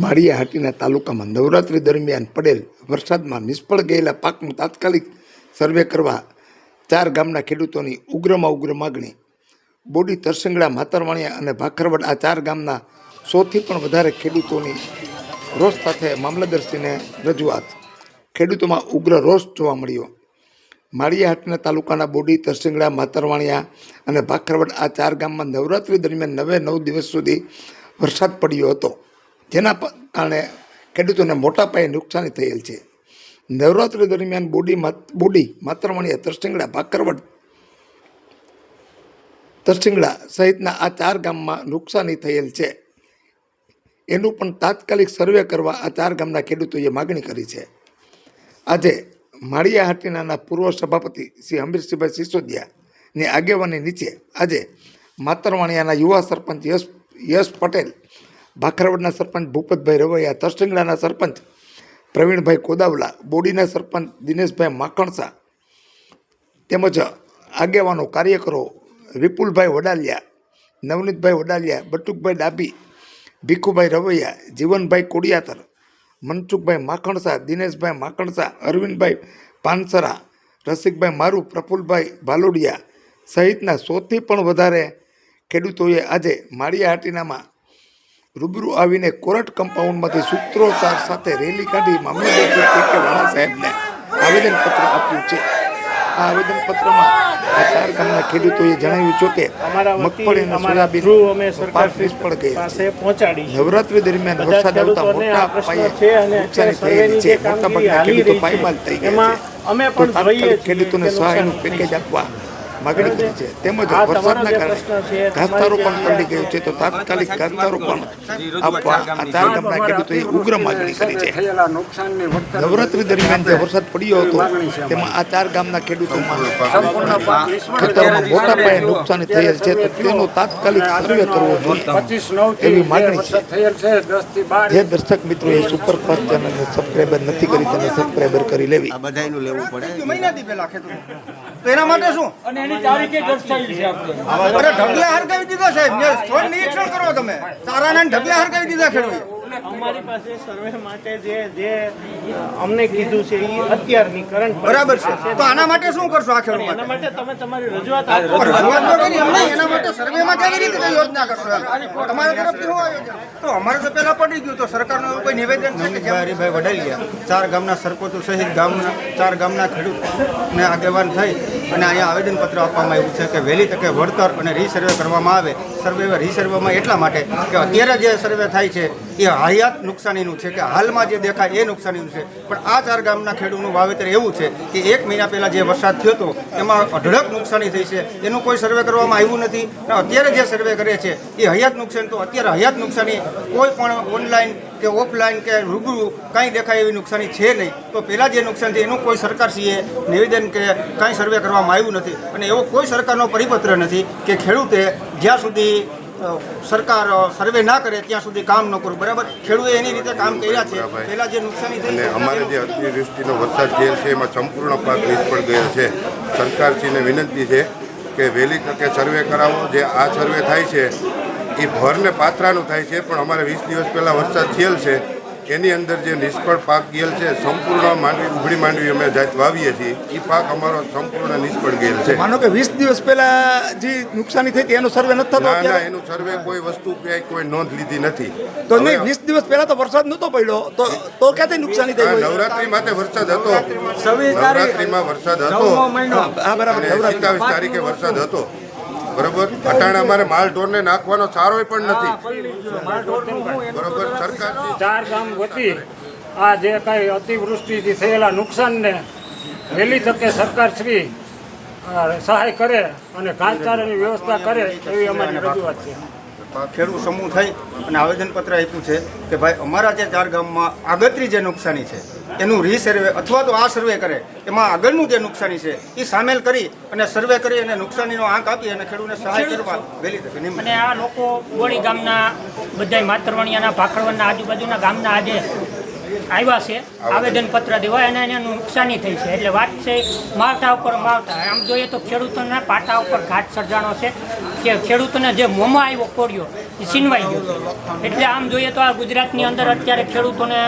માળિયા હાટીના તાલુકામાં નવરાત્રિ દરમિયાન પડેલ વરસાદમાં નિષ્ફળ ગયેલા પાકનું તાત્કાલિક સર્વે કરવા ચાર ગામના ખેડૂતોની ઉગ્રમાં ઉગ્ર માગણી. બોડી તરસંગડા, માતરવાણિયા અને ભાખરવડ આ ચાર ગામના સોથી પણ વધારે ખેડૂતોની રોષ સાથે મામલતદારશ્રીને રજૂઆત. ખેડૂતોમાં ઉગ્ર રોષ જોવા મળ્યો. માળિયાહાટના તાલુકાના બોડી તરસિંગડા, માતરવાણિયા અને ભાખરવડ આ ચાર ગામમાં નવરાત્રિ દરમિયાન નવે નવ દિવસ સુધી વરસાદ પડ્યો હતો. જેના કારણે ખેડૂતોને મોટા પાયે નુકસાની થયેલ છે. નવરાત્રિ દરમિયાન બોડી બોડી માત્રમણી તરસિંગડા, ભાકરવડ તરસિંગડા સહિતના આ ચાર ગામમાં નુકસાની થયેલ છે. એનું પણ તાત્કાલિક સર્વે કરવા આ ચાર ગામના ખેડૂતોએ માગણી કરી છે. આજે માળિયા હાટીનાના પૂર્વ સભાપતિ શ્રી હમીરસિંહભાઈ સિસોદિયાની આગેવાની નીચે આજે માતરવાણિયાના યુવા સરપંચ યશ યશ પટેલ ભાખરવડના સરપંચ ભૂપતભાઈ રવૈયા તરસિંગડાના સરપંચ પ્રવીણભાઈ કોદાવલા, બોડીના સરપંચ દિનેશભાઈ માખણસા તેમજ આગેવાનો, કાર્યકરો વિપુલભાઈ વડાલિયા, નવનીતભાઈ વડાલિયા, બટુકભાઈ ડાબી ભીખુભાઈ રવૈયા, જીવનભાઈ કોડિયાતર, મનસુખભાઈ માખણસા દિનેશભાઈ માખણસા અરવિંદભાઈ પાનસરા, રસિકભાઈ મારુ, પ્રફુલભાઈ ભાલોડિયા સહિતના સોથી પણ વધારે ખેડૂતોએ આજે માળિયા હાટીનામાં રૂબરૂ આવીને કોર્ટ કમ્પાઉન્ડમાંથી સૂત્રોચ્ચાર સાથે રેલી કાઢી મામલતદાર કે વાળા સાહેબને આવેદનપત્ર આપ્યું છે. આ આવેદનપત્રમાં આ ચાર ગામના ખેડૂતોએ જણાવ્યું છે કે અમારા મગફળી સોયાબીન પાક નિષ્ફળ ગઈ. નવરાત્રી દરમિયાન વરસાદ આવતા મોટા પાયે નુકસાની થયેલી છે. જે મોટા ભાગના ખેડૂતો પાયમાલ થઈ ગયા છે. પણ ખેડૂતોને સહાયનું પેકેજ આપવા માગણી કરી છે. તેમજ વરસાદના કારણે પ્રશ્ન છે, પણ જે પડી ગયું છે તો તાત્કાલિક ઘાસચારો પણ આપવા આ ચાર ગામના ખેડૂતોએ ઉગ્ર માગણી કરી છે. થયેલા નુકસાનની વળતર નવરાત્રી દરમિયાન જે વરસાદ પડ્યો હતો તેમાં આ ચાર ગામના ખેડૂતોમાં સંપૂર્ણ પાક નિષ્ફળ ખેતરમાં મોટા પાયે નુકસાની થયેલ છે તો તેનો તાત્કાલિક સર્વે કરવો જોઈએ. એવી માગણી છે. થયેલ છે દસથી બાર જે દર્શક મિત્રોએ સુપરફાસ્ટ ચેનલને સબસ્ક્રાઈબર નથી કરી તેને સબસ્ક્રાઈબર કરી લેવી. આ બધાયનું લેવું પડે. મહિનાથી પહેલા ખેડૂત તો એના માટે શું? અને એની તારીખે દર્શાવી છે આપણે અરે ઢગલા હરગાવી દીધા સાહેબ. ને સ્થળ નિરીક્ષણ કરો તમે. ચારાના ઢગલા હરગાવી દીધા ખેડૂત અમારી પાસે સર્વે માટે જે જે અમને કીધું છે એ અત્યારની કરંટ બરાબર છે. તો આના માટે શું કરશો આ ખેડૂત એના માટે? માટે તમે તમારી રજૂઆત આપો. રજૂઆત તો કરી એમ એના માટે સર્વેમાં કેવી રીતે કઈ યોજના કરશો તમારા તરફથી શું આયોજન? તો અમારે તો પેલા પડી ગયું તો સરકારનું કોઈ નિવેદન છે કે હરિભાઈ વડાલિયા ચાર ગામના સરપંચો સહિત ગામના ચાર ગામના ખેડૂત ને આગેવાન થઈ અને અહીંયા આવેદનપત્ર આપવામાં આવ્યું છે કે વહેલી તકે વળતર અને રીસર્વે કરવામાં આવે. સર્વે રીસર્વેમાં એટલા માટે કે અત્યારે જે સર્વે થાય છે, એ હયાત નુકસાનીનું છે કે હાલમાં જે દેખાય એ નુકસાનીનું છે. પણ આ ચાર ગામના ખેડૂતનું વાવેતર એવું છે કે એક મહિના પહેલાં જે વરસાદ થયો હતો, એમાં અઢળક નુકસાની થઈ છે. એનું કોઈ સર્વે કરવામાં આવ્યું નથી. અત્યારે જે સર્વે કરે છે, એ હયાત નુકસાન તો અત્યારે હયાત નુકસાની કોઈ પણ ઓનલાઈન કે ઓફલાઈન કે રૂબરૂ કાંઈ દેખાય એવી નુકસાની છે નહીં. તો પહેલાં જે નુકસાન છે એનું કોઈ સરકારશ્રીએ નિવેદન કે કાંઈ સર્વે કરવામાં આવ્યું નથી. અને એવો કોઈ સરકારનો પરિપત્ર નથી કે ખેડૂતે જ્યાં સુધી સરકાર સર્વે ના કરે ત્યાં સુધી કામ ન કરવું બરાબર? ખેડૂતે એની રીતે કામ કર્યા છે. પહેલાં જે નુકસાની થઈ અમારે જે અતિવૃષ્ટિનો વરસાદ થયેલ છે એમાં સંપૂર્ણ પાક નિષ્ફળ ગયેલ છે. સરકારશ્રીને વિનંતી છે કે વહેલી તકે સર્વે કરાવો. જે આ સર્વે થાય છે એ ભરને પાથરાનું થાય છે પણ અમારે વીસ દિવસ પહેલાં વરસાદ થયેલ છે. એની અંદર જે નિષ્ફળ પાક ગયેલ છે સંપૂર્ણ માંડવી ઉઘડી માંડવી અમે જાત વાવીએ છીએ. એ પાક અમારો સંપૂર્ણ નિષ્ફળ ગયેલ છે. માનો કે વીસ દિવસ પહેલા જે નુકસાની થઈ એનો સર્વે નથી થતો ના ના એનું સર્વે કોઈ વસ્તુ ક્યાંય કોઈ નોંધ લીધી નથી. તો નહીં વીસ દિવસ પહેલા તો વરસાદ નહોતો પડ્યો. તો તો ક્યાંથી નુકસાની થઈ નવરાત્રી માટે વરસાદ હતો. નવરાત્રીમાં વરસાદ હતો. હા બરાબર સત્યાવીસ સત્તાવીસ તારીખે વરસાદ હતો. બરોબર? અટાણે અમારે માલ ઢોરને નાખવાનો સારો પણ નથી. બરોબર સરકાર. ચાર ગામ વતી આ જે કાંઈ અતિવૃષ્ટિથી થયેલા નુકસાનને વહેલી તકે સરકાર શ્રી સહાય કરે અને ઘાસચારાની વ્યવસ્થા કરે એવી અમારી રજૂઆત છે. ખેડૂત સમૂહ થઈ અને આવેદનપત્ર આપ્યું છે કે ભાઈ અમારા જે ચાર ગામમાં આગતરી જે નુકસાની છે એનું રીસર્વે અથવા તો આ સર્વે કરે. એમાં આગળનું જે નુકસાની છે એ સામેલ કરી અને સર્વે કરી અને નુકસાનીનો આંક આપી અને ખેડૂતને સહાય કરવા વહેલી તકે અને આ લોકો બોડી ગામના બધા માતરવણિયાના ભાખરવણના આજુબાજુના ગામના આજે આવ્યા છે આવેદન પત્ર દેવા અને એને નુકસાની થઈ છે. એટલે વાત છે માવઠા ઉપર માવઠા. આમ જોઈએ તો ખેડૂતોના પાટા ઉપર ઘાટ સર્જાણો છે કે ખેડૂતોને જે મોંમાં આવ્યો કોળિયો એ છીનવાઈ ગયો એટલે આમ જોઈએ તો આ ગુજરાતની અંદર અત્યારે ખેડૂતોને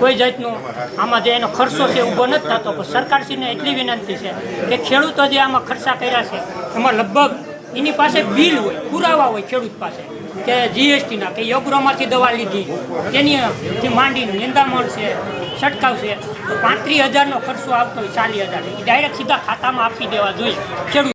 કોઈ જાતનું આમાં જે એનો ખર્ચો છે ઊભો નથી થતો. પણ સરકારશ્રીને એટલી વિનંતી છે કે ખેડૂતો જે આમાં ખર્ચા કર્યા છે, એમાં લગભગ એની પાસે બિલ હોય, પુરાવા હોય ખેડૂત પાસે, કે જીએસટીના, કે યોગ્રોમાંથી દવા લીધી, તેની માંડી નિંદામણ છે છંટકાવ છે તો પાંત્રીસ હજારનો ખર્ચો આવતો હોય ચાલીસ હજાર. એ ડાયરેક્ટ સીધા ખાતામાં આપી દેવા જોઈએ ખેડૂત